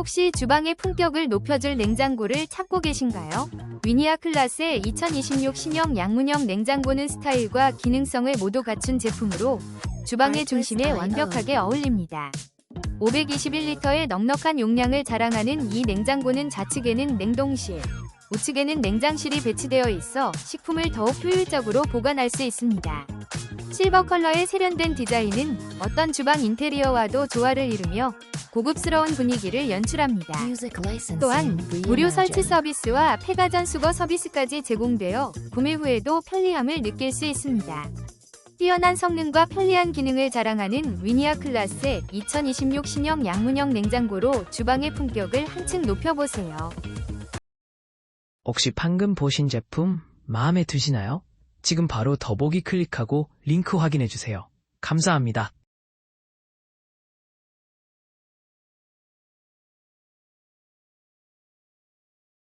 혹시 주방의 품격을 높여줄 냉장고를 찾고 계신가요? 위니아 클라스의 2026 신형 양문형 냉장고는 스타일과 기능성을 모두 갖춘 제품으로 주방의 중심에 완벽하게 어울립니다. 521리터의 넉넉한 용량을 자랑하는 이 냉장고는 좌측에는 냉동실, 우측에는 냉장실이 배치되어 있어 식품을 더욱 효율적으로 보관할 수 있습니다. 실버 컬러의 세련된 디자인은 어떤 주방 인테리어와도 조화를 이루며 고급스러운 분위기를 연출합니다. 또한 무료 설치 서비스와 폐가전 수거 서비스까지 제공되어 구매 후에도 편리함을 느낄 수 있습니다. 뛰어난 성능과 편리한 기능을 자랑하는 위니아 클라스의 2026 신형 양문형 냉장고로 주방의 품격을 한층 높여보세요. 혹시 방금 보신 제품 마음에 드시나요? 지금 바로 더보기 클릭하고 링크 확인해 주세요. 감사합니다.